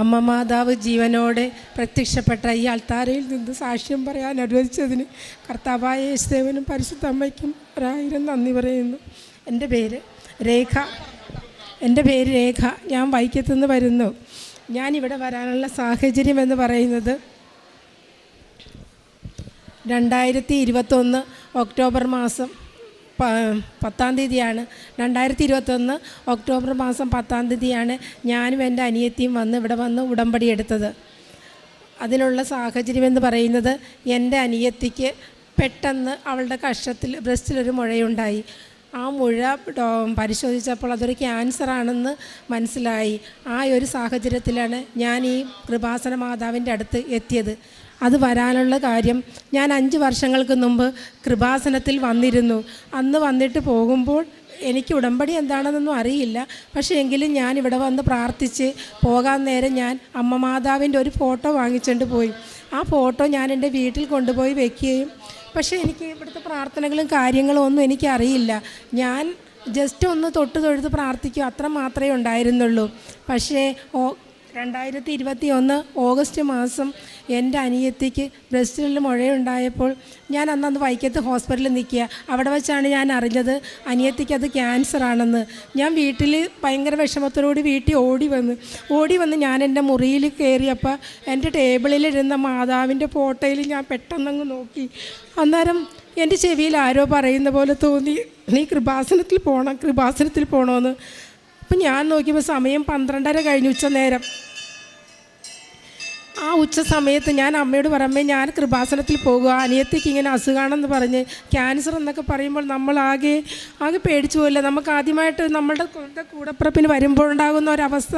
അമ്മ മാതാവ് ജീവനോടെ പ്രത്യക്ഷപ്പെട്ട ഈ അൾത്താരയിൽ നിന്ന് സാക്ഷ്യം പറയാൻ അനുവദിച്ചതിന് കർത്താവായ യേശുദേവനും പരിശുദ്ധ അമ്മയ്ക്കും ഒരായിരം നന്ദി പറയുന്നു. എന്റെ പേര് രേഖ. എന്റെ പേര് രേഖ. ഞാൻ വൈക്കത്തുനിന്ന് വരുന്നു. ഞാനിവിടെ വരാനുള്ള സാഹചര്യം എന്ന് പറയുന്നത് രണ്ടായിരത്തി ഇരുപത്തൊന്ന് ഒക്ടോബർ മാസം പത്താം തീയതിയാണ്. രണ്ടായിരത്തി ഇരുപത്തൊന്ന് ഒക്ടോബർ മാസം പത്താം തീയതിയാണ് ഞാനും എന്റെ അനിയത്തിയും വന്ന് ഇവിടെ വന്ന് ഉടമ്പടി എടുത്തത്. അതിനുള്ള സാഹചര്യം എന്ന് പറയുന്നത് എന്റെ അനിയത്തിക്ക് പെട്ടെന്ന് അവളുടെ കഷത്തിൽ ബ്രസ്റ്റിലൊരു മുഴയുണ്ടായി. ആ മുഴ പരിശോധിച്ചപ്പോൾ അതൊരു ക്യാൻസർ ആണെന്ന് മനസ്സിലായി. ആ ഒരു സാഹചര്യത്തിലാണ് ഞാൻ ഈ കൃപാസന മാതാവിന്റെ അടുത്ത് എത്തിയത്. അത് വരാനുള്ള കാര്യം ഞാൻ അഞ്ച് വർഷങ്ങൾക്ക് മുമ്പ് കൃപാസനത്തിൽ വന്നിരുന്നു. അന്ന് വന്നിട്ട് പോകുമ്പോൾ എനിക്ക് ഉടമ്പടി എന്താണെന്നൊന്നും അറിയില്ല. പക്ഷേ എങ്കിലും ഞാൻ ഇവിടെ വന്ന് പ്രാർത്ഥിച്ച് പോകാൻ നേരം ഞാൻ അമ്മ മാതാവിന്റെ ഒരു ഫോട്ടോ വാങ്ങിച്ചുകൊണ്ട് പോയി. ആ ഫോട്ടോ ഞാൻ എന്റെ വീട്ടിൽ കൊണ്ടുപോയി വെക്കുകയും പക്ഷേ എനിക്ക് ഇവിടുത്തെ പ്രാർത്ഥനകളും കാര്യങ്ങളും ഒന്നും എനിക്കറിയില്ല ഞാൻ ജസ്റ്റ് ഒന്ന് തൊട്ട് തൊഴുത് പ്രാർത്ഥിക്കും. അത്ര മാത്രമേ ഉണ്ടായിരുന്നുള്ളൂ. പക്ഷേ രണ്ടായിരത്തി ഇരുപത്തി ഒന്ന് ഓഗസ്റ്റ് മാസം എന്റെ അനിയത്തിക്ക് ബ്രസ്റ്റിൽ മുഴയുണ്ടായപ്പോൾ ഞാൻ അന്ന് അന്ന് വൈക്കത്ത് ഹോസ്പിറ്റലിൽ നിൽക്കുക. അവിടെ വെച്ചാണ് ഞാൻ അറിഞ്ഞത് അനിയത്തിക്ക് അത് ക്യാൻസർ ആണെന്ന്. ഞാൻ വീട്ടിൽ ഭയങ്കര വിഷമത്തോടുകൂടി വീട്ടിൽ ഓടി വന്ന് ഓടി വന്ന് ഞാൻ എന്റെ മുറിയിൽ കയറിയപ്പോൾ എന്റെ ടേബിളിലിരുന്ന മാതാവിന്റെ ഫോട്ടോയിൽ ഞാൻ പെട്ടെന്നങ്ങ് നോക്കി. അന്നേരം എന്റെ ചെവിയിൽ ആരോ പറയുന്ന പോലെ തോന്നി നീ കൃപാസനത്തിൽ പോകണം കൃപാസനത്തിൽ പോകണമെന്ന് അപ്പം ഞാൻ നോക്കിയപ്പോൾ സമയം പന്ത്രണ്ടര കഴിഞ്ഞു ഉച്ച നേരം ആ ഉച്ച സമയത്ത് ഞാൻ അമ്മയോട് പറയുമ്പോൾ ഞാൻ കൃപാസനത്തിൽ പോകുക അനിയത്തേക്ക് ഇങ്ങനെ അസുഖമാണെന്ന് പറഞ്ഞ് ക്യാൻസർ എന്നൊക്കെ പറയുമ്പോൾ നമ്മൾ ആകെ ആകെ പേടിച്ചു പോയില്ല നമുക്ക് ആദ്യമായിട്ട് നമ്മളുടെ കൂടെ വരുമ്പോൾ വരുമ്പോഴുണ്ടാകുന്ന ഒരവസ്ഥ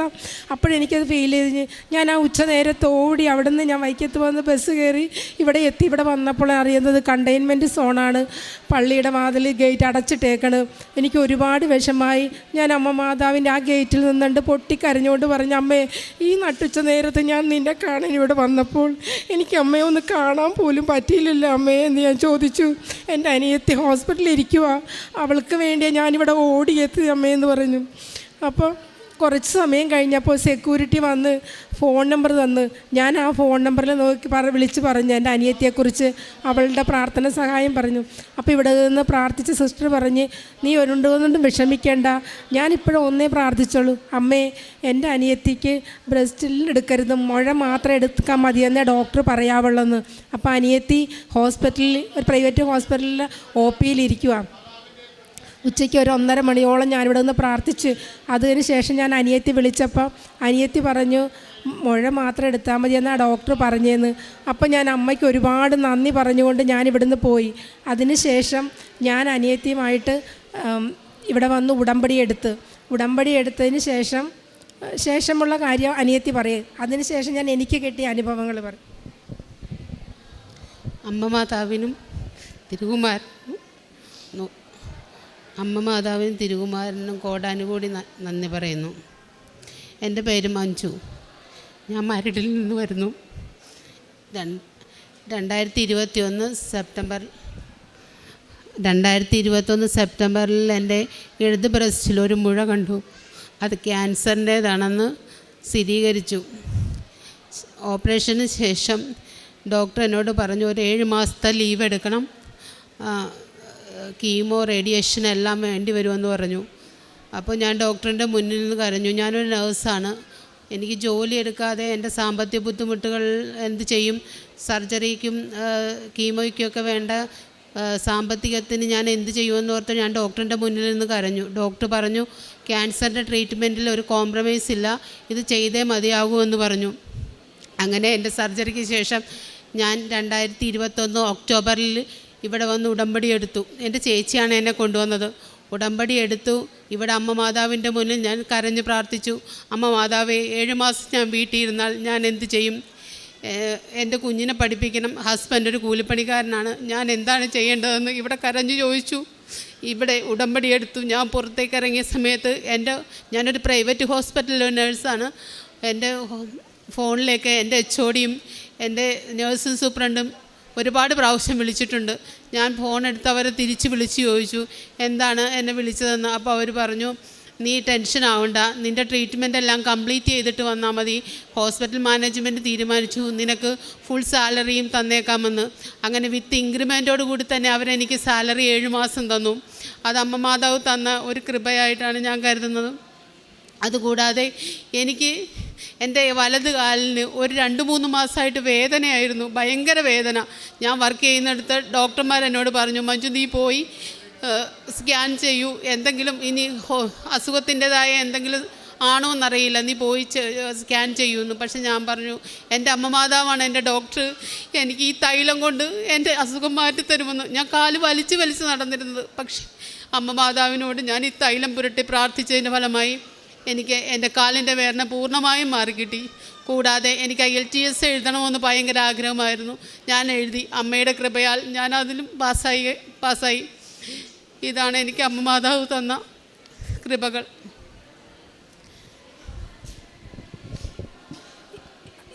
അപ്പോഴെനിക്കത് ഫീൽ ചെയ്ത്. ഞാൻ ആ ഉച്ച നേരത്തെ ഓടി അവിടെ നിന്ന് ഞാൻ വൈക്കത്ത് വന്ന് ബസ് കയറി ഇവിടെ എത്തി. ഇവിടെ വന്നപ്പോൾ അറിയുന്നത് കണ്ടെയ്ൻമെന്റ് സോണാണ് പള്ളിയുടെ വാതിൽ ഗേറ്റ് അടച്ചിട്ടേക്കണ്. എനിക്ക് ഒരുപാട് വിഷമായി ഞാൻ അമ്മ മാതാവിന്റെ ആ ഗേറ്റിൽ നിന്നുകൊണ്ട് പൊട്ടിക്കരഞ്ഞുകൊണ്ട് പറഞ്ഞു അമ്മേ ഈ നട്ടുച്ച നേരത്ത് ഞാൻ നിന്നെ കാണാൻ ഇവിടെ വന്നപ്പോൾ എനിക്ക് അമ്മയെ ഒന്ന് കാണാൻ പോലും പറ്റിയില്ലല്ലോ അമ്മയെ എന്ന് ഞാൻ ചോദിച്ചു. എന്റെ അനിയത്തി ഹോസ്പിറ്റലിൽ ഇരിക്കുക അവൾക്ക് വേണ്ടിയാണ് ഞാനിവിടെ ഓടിയെത്തി അമ്മയെന്ന് പറഞ്ഞു. അപ്പോൾ കുറച്ച് സമയം കഴിഞ്ഞപ്പോൾ സെക്യൂരിറ്റി വന്ന് ഫോൺ നമ്പർ തന്ന്. ഞാൻ ആ ഫോൺ നമ്പറിൽ നോക്കി പറ വിളിച്ച് പറഞ്ഞു. എന്റെ അനിയത്തിയെക്കുറിച്ച് അവളുടെ പ്രാർത്ഥന സഹായം പറഞ്ഞു. അപ്പോൾ ഇവിടെ നിന്ന് പ്രാർത്ഥിച്ച സിസ്റ്റർ പറഞ്ഞ് നീ ഒരുണ്ടോന്നുകൊണ്ടും വിഷമിക്കേണ്ട. ഞാനിപ്പോഴും ഒന്നേ പ്രാർത്ഥിച്ചോളൂ. അമ്മേ എന്റെ അനിയത്തിക്ക് ബ്രസ്റ്റിൽ എടുക്കരുത്. മുഴ മാത്രം എടുക്കാൻ മതിയെന്നേ ഡോക്ടർ പറയാവുള്ളെന്ന്. അപ്പോൾ അനിയത്തി ഹോസ്പിറ്റലിൽ ഒരു പ്രൈവറ്റ് ഹോസ്പിറ്റലിൽ ഒ പിയിലിരിക്കുക ഉച്ചയ്ക്ക് ഒരു ഒന്നര മണിയോളം ഞാനിവിടെ നിന്ന് പ്രാർത്ഥിച്ച് അതിന് ശേഷം ഞാൻ അനിയത്തി വിളിച്ചപ്പോൾ അനിയത്തി പറഞ്ഞു മുഴ മാത്രം എടുത്താൽ മതി എന്നാണ് ഡോക്ടർ പറഞ്ഞേന്ന്. അപ്പം ഞാൻ അമ്മയ്ക്ക് ഒരുപാട് നന്ദി പറഞ്ഞുകൊണ്ട് ഞാൻ ഇവിടുന്ന് പോയി. അതിനുശേഷം ഞാൻ അനിയത്തിയുമായിട്ട് ഇവിടെ വന്ന് ഉടമ്പടി എടുത്ത്. ഉടമ്പടി എടുത്തതിന് ശേഷം ശേഷമുള്ള കാര്യം അനിയത്തി പറയും. അതിനുശേഷം ഞാൻ എനിക്ക് കിട്ടിയ അനുഭവങ്ങൾ പറയും അമ്മ മാതാവിനും തിരുകുമാരനും അമ്മ മാതാവിനും തിരുകുമാരനും കോടാനുകൂടി കൂടി നന്ദി പറയുന്നു. എന്റെ പേര് മഞ്ജു. ഞാൻ മരടിൽ നിന്ന് വരുന്നു. രണ്ട് രണ്ടായിരത്തി ഇരുപത്തി ഒന്ന് സെപ്റ്റംബർ രണ്ടായിരത്തി ഇരുപത്തൊന്ന് സെപ്റ്റംബറിൽ എന്റെ ഇടത് ബ്രസ്റ്റിൽ ഒരു മുഴ കണ്ടു. അത് ക്യാൻസറിന്റേതാണെന്ന് സ്ഥിരീകരിച്ചു. ഓപ്പറേഷന് ശേഷം ഡോക്ടർ എന്നോട് പറഞ്ഞു ഒരു ഏഴ് മാസത്തെ ലീവ് എടുക്കണം. കീമോ റേഡിയേഷൻ എല്ലാം വേണ്ടി വരുമെന്ന് പറഞ്ഞു. അപ്പോൾ ഞാൻ ഡോക്ടറിന്റെ മുന്നിൽ നിന്ന് കരഞ്ഞു. ഞാനൊരു നേഴ്സാണ്. എനിക്ക് ജോലി എടുക്കാതെ എന്റെ സാമ്പത്തിക ബുദ്ധിമുട്ടുകൾ എന്ത് ചെയ്യും? സർജറിക്കും കീമോയ്ക്കൊക്കെ വേണ്ട സാമ്പത്തികത്തിന് ഞാൻ എന്ത് ചെയ്യുമെന്ന് ഓർത്ത് ഞാൻ ഡോക്ടറിന്റെ മുന്നിൽ നിന്ന് കരഞ്ഞു. ഡോക്ടർ പറഞ്ഞു ക്യാൻസറിന്റെ ട്രീറ്റ്മെന്റിൽ ഒരു കോംപ്രമൈസ് ഇല്ല. ഇത് ചെയ്തേ മതിയാകുമെന്ന് പറഞ്ഞു. അങ്ങനെ എന്റെ സർജറിക്ക് ശേഷം ഞാൻ രണ്ടായിരത്തി ഇരുപത്തൊന്ന് ഒക്ടോബറിൽ ഇവിടെ വന്ന് ഉടമ്പടി എടുത്തു. എന്റെ ചേച്ചിയാണ് എന്നെ കൊണ്ടുവന്നത്. ഉടമ്പടി എടുത്തു. ഇവിടെ അമ്മ മാതാവിന്റെ മുന്നിൽ ഞാൻ കരഞ്ഞ് പ്രാർത്ഥിച്ചു. അമ്മ മാതാവേ ഏഴ് മാസം ഞാൻ വീട്ടിൽ ഇരുന്നാൽ ഞാൻ എന്ത് ചെയ്യും? എന്റെ കുഞ്ഞിനെ പഠിപ്പിക്കണം. ഹസ്ബൻഡ് ഒരു കൂലിപ്പണിക്കാരനാണ്. ഞാൻ എന്താണ് ചെയ്യേണ്ടതെന്ന് ഇവിടെ കരഞ്ഞു ചോദിച്ചു. ഇവിടെ ഉടമ്പടി എടുത്തു. ഞാൻ പുറത്തേക്ക് ഇറങ്ങിയ സമയത്ത് എന്റെ ഞാനൊരു പ്രൈവറ്റ് ഹോസ്പിറ്റലിലെ നേഴ്സാണ്. എന്റെ ഫോണിലേക്ക് എന്റെ എച്ച് ഒടിയും എന്റെ നേഴ്സും സൂപ്രണ്ടും ഒരുപാട് പ്രാവശ്യം വിളിച്ചിട്ടുണ്ട്. ഞാൻ ഫോൺ എടുത്ത് അവരെ തിരിച്ച് വിളിച്ച് ചോദിച്ചു എന്താണ് എന്നെ വിളിച്ചതെന്ന്? അപ്പോൾ അവർ പറഞ്ഞു നീ ടെൻഷൻ ആവണ്ട. നിന്റെ ട്രീറ്റ്മെന്റ് എല്ലാം കംപ്ലീറ്റ് ചെയ്തിട്ട് വന്നാൽ മതി. ഹോസ്പിറ്റൽ മാനേജ്മെന്റ് തീരുമാനിച്ചു. നിനക്ക് ഫുൾ സാലറിയും തന്നേക്കാമെന്ന്. അങ്ങനെ വിത്ത് ഇൻക്രിമെന്റോട് കൂടി തന്നെ അവരെനിക്ക് സാലറി ഏഴ് മാസം തന്നു. അത് അമ്മ മാതാവ് തന്ന ഒരു കൃപയായിട്ടാണ് ഞാൻ കരുതുന്നത്. അതുകൂടാതെ എനിക്ക് എന്റെ വലത് കാലിന് ഒരു രണ്ട് മൂന്ന് മാസമായിട്ട് വേദനയായിരുന്നു ഭയങ്കര വേദന. ഞാൻ വർക്ക് ചെയ്യുന്നിടത്ത് ഡോക്ടർമാർ എന്നോട് പറഞ്ഞു മഞ്ജു നീ പോയി സ്കാൻ ചെയ്യൂ. എന്തെങ്കിലും ഇനി അസുഖത്തിന്റെതായ എന്തെങ്കിലും ആണോ എന്നറിയില്ല. നീ പോയി സ്കാൻ ചെയ്യുമെന്ന് പക്ഷെ ഞാൻ പറഞ്ഞു എന്റെ അമ്മ മാതാവാണ് എന്റെ ഡോക്ടർ എനിക്ക് ഈ തൈലം കൊണ്ട് എന്റെ അസുഖം മാറ്റിത്തരുമെന്ന്. ഞാൻ കാൽ വലിച്ച് വലിച്ച് നടന്നിരുന്നത്. പക്ഷേ അമ്മ മാതാവിനോട് ഞാൻ ഈ തൈലം പുരട്ടി പ്രാർത്ഥിച്ചതിന്റെ ഫലമായി എനിക്ക് എന്റെ കാലിന്റെ വേദന പൂർണമായും മാറിക്കിട്ടി. കൂടാതെ എനിക്ക് ഐ എൽ ടി എസ് എഴുതണമെന്ന് ഭയങ്കര ആഗ്രഹമായിരുന്നു. ഞാൻ എഴുതി. അമ്മയുടെ കൃപയാൽ ഞാൻ അതിലും പാസ്സായി പാസ്സായി. ഇതാണ് എനിക്ക് അമ്മ മാതാവ് തന്ന കൃപകൾ.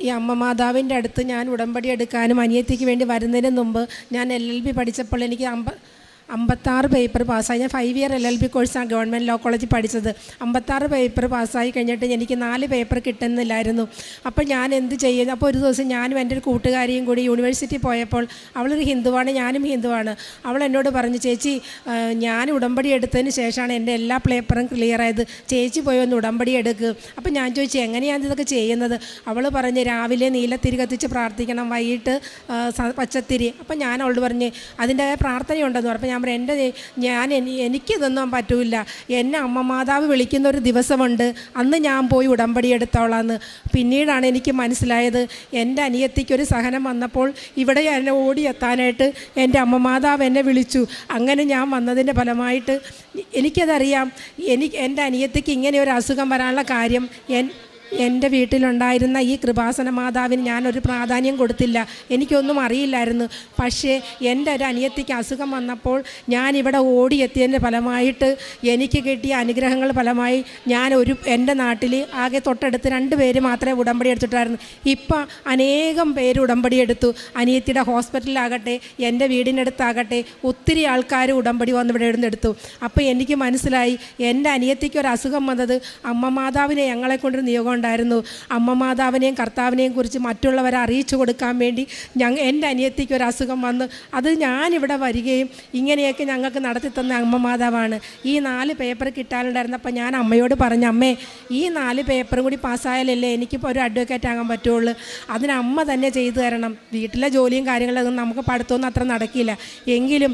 ഈ അമ്മ മാതാവിന്റെ അടുത്ത് ഞാൻ ഉടമ്പടി എടുക്കാനും അനിയത്തിക്ക് വേണ്ടി വരുന്നതിന് മുമ്പ് ഞാൻ എൽ എൽ ബി പഠിച്ചപ്പോൾ എനിക്ക് അമ്പ അമ്പത്താറ് പേപ്പർ പാസ്സായി ഞാൻ five year L L B കോഴ്സാണ് ഗവൺമെന്റ് ലോ കോളേജിൽ പഠിച്ചത്. അമ്പത്താറ് പേപ്പർ പാസ്സായി കഴിഞ്ഞിട്ട് എനിക്ക് നാല് പേപ്പർ കിട്ടുന്നില്ലായിരുന്നു. അപ്പോൾ ഞാൻ എന്ത് ചെയ്യുന്നു? അപ്പോൾ ഒരു ദിവസം ഞാനും എന്റെ ഒരു കൂട്ടുകാരിയും കൂടി യൂണിവേഴ്സിറ്റി പോയപ്പോൾ അവളൊരു ഹിന്ദുവാണ് ഞാനും ഹിന്ദുവാണ്. അവൾ എന്നോട് പറഞ്ഞു ചേച്ചി ഞാൻ ഉടമ്പടി എടുത്തതിന് ശേഷമാണ് എന്റെ എല്ലാ പേപ്പറും ക്ലിയർ ആയത്. ചേച്ചി പോയി ഒന്ന് ഉടമ്പടി എടുക്കുക അപ്പോൾ ഞാൻ ചോദിച്ചു എങ്ങനെയാണ് ഇതൊക്കെ ചെയ്യുന്നത്? അവൾ പറഞ്ഞ് രാവിലെ നീലത്തിരി കത്തിച്ച് പ്രാർത്ഥിക്കണം വൈകിട്ട് പച്ചത്തിരി. അപ്പം ഞാൻ അവളോട് പറഞ്ഞ് അതിന്റെ പ്രാർത്ഥനയുണ്ടെന്ന് പറഞ്ഞു. അപ്പോൾ ഞാൻ എന്റെ ഞാൻ എനിക്ക് എനിക്കിതൊന്നും പറ്റൂല. എന്നെ അമ്മ മാതാവ് വിളിക്കുന്ന ഒരു ദിവസമുണ്ട്. അന്ന് ഞാൻ പോയി ഉടമ്പടി എടുത്തോളാന്ന്. പിന്നീടാണ് എനിക്ക് മനസ്സിലായത് എന്റെ അനിയത്തിക്കൊരു സഹനം വന്നപ്പോൾ ഇവിടെ എന്നെ ഓടിയെത്താനായിട്ട് എന്റെ അമ്മ മാതാവ് എന്നെ വിളിച്ചു. അങ്ങനെ ഞാൻ വന്നതിന്റെ ഫലമായിട്ട് എനിക്കതറിയാം. എനിക്ക് എന്റെ അനിയത്തിക്ക് ഇങ്ങനെ ഒരു അസുഖം വരാനുള്ള കാര്യം എൻ എന്റെ വീട്ടിലുണ്ടായിരുന്ന ഈ കൃപാസന മാതാവിന് ഞാനൊരു പ്രാധാന്യം കൊടുത്തില്ല. എനിക്കൊന്നും അറിയില്ലായിരുന്നു. പക്ഷേ എന്റെ ഒരു അനിയത്തിക്ക് അസുഖം വന്നപ്പോൾ ഞാനിവിടെ ഓടിയെത്തിയതിന്റെ ഫലമായിട്ട് എനിക്ക് കിട്ടിയ അനുഗ്രഹങ്ങൾ ഫലമായി ഞാൻ ഒരു എന്റെ നാട്ടിൽ ആകെ തൊട്ടടുത്ത് രണ്ട് പേര് മാത്രമേ ഉടമ്പടി എടുത്തിട്ടായിരുന്നു ഇപ്പം അനേകം പേര് ഉടമ്പടി എടുത്തു. അനിയത്തിയുടെ ഹോസ്പിറ്റലിലാകട്ടെ എന്റെ വീടിനടുത്താകട്ടെ ഒത്തിരി ആൾക്കാർ ഉടമ്പടി വന്ന് ഇവിടെ എടുത്തു. അപ്പോൾ എനിക്ക് മനസ്സിലായി എന്റെ അനിയത്തിക്ക് ഒരു അസുഖം വന്നത് അമ്മ മാതാവിനെ ഞങ്ങളെ കൊണ്ടൊരു നിയോഗം ഉണ്ടായിരുന്നു അമ്മ മാതാവിനെയും കർത്താവിനെയും കുറിച്ച് മറ്റുള്ളവരെ അറിയിച്ചു കൊടുക്കാൻ വേണ്ടി ഞങ്ങൾ എന്റെ അനിയത്തിക്ക് ഒരു അസുഖം വന്ന്. അത് ഞാനിവിടെ വരികയും ഇങ്ങനെയൊക്കെ ഞങ്ങൾക്ക് നടത്തി തന്ന അമ്മ മാതാവാണ്. ഈ നാല് പേപ്പർ കിട്ടാനുണ്ടായിരുന്നപ്പോൾ ഞാൻ അമ്മയോട് പറഞ്ഞു അമ്മേ ഈ നാല് പേപ്പറും കൂടി പാസ്സായാലല്ലേ എനിക്കിപ്പോൾ ഒരു അഡ്വക്കേറ്റ് ആകാൻ പറ്റുള്ളൂ. അതിന് അമ്മ തന്നെ ചെയ്തു തരണം. വീട്ടിലെ ജോലിയും കാര്യങ്ങളും നമുക്ക് പഠിത്തമൊന്നും അത്ര നടക്കില്ല. എങ്കിലും